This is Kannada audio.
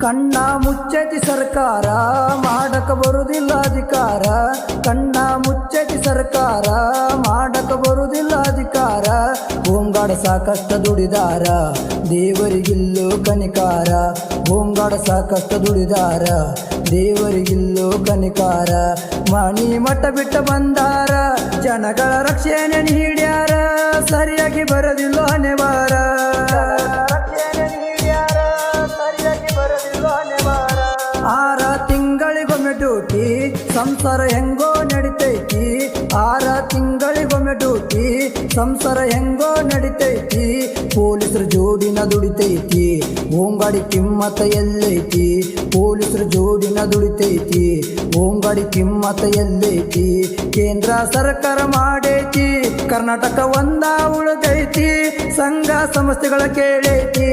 ಕಣ್ಣ ಮುಚ್ಚತಿ ಸರ್ಕಾರ, ಮಾಡಕ ಬರುದಿಲ್ಲ ಅಧಿಕಾರ. ಕಣ್ಣ ಮುಚ್ಚತಿ ಸರ್ಕಾರ, ಮಾಡಕ ಬರುದಿಲ್ಲ ಅಧಿಕಾರ. ಹೋಂಗಾಡ ಸಾಕಷ್ಟ ದುಡಿದಾರ, ದೇವರಿಗಿಲ್ಲೋ ಕನಿಕಾರ. ಹೋಂಗಾಡ ಸಾಕಷ್ಟ ದುಡಿದಾರ, ದೇವರಿಗಿಲ್ಲೋ ಕನಿಕಾರ. ಮಣಿ ಮಠ ಬಿಟ್ಟ ಬಂದಾರ, ಜನಗಳ ರಕ್ಷಣೆ ನೀಡ್ಯಾರ ಸರಿಯಾಗಿ ಬರದಿಲ್ಲ ಡ್ಯೂಟಿ, ಸಂಸಾರ ಹೆಂಗೋ ನಡಿತೈತಿ, ಆರ ತಿಂಗಳಿಗೊಮ್ಮೆ ಡ್ಯೂಟಿ, ಸಂಸಾರ ಹೆಂಗೋ ನಡಿತೈತಿ, ಪೊಲೀಸರ ಜೋಡಿನ ದುಡಿತೈತಿ, ಓಂಗಾಡಿ ಕಿಮ್ಮತ ಎಲ್ಲೈತಿ, ಪೊಲೀಸರ ಜೋಡಿನ ದುಡಿತೈತಿ, ಓಂಗಾಡಿ ಕಿಮ್ಮತ ಎಲ್ಲೈತಿ, ಕೇಂದ್ರ ಸರ್ಕಾರ ಮಾಡೈತಿ, ಕರ್ನಾಟಕ ಒಂದ ಉಳಿದೈತಿ, ಸಂಘ ಸಂಸ್ಥೆಗಳ ಕೇಳೈತಿ.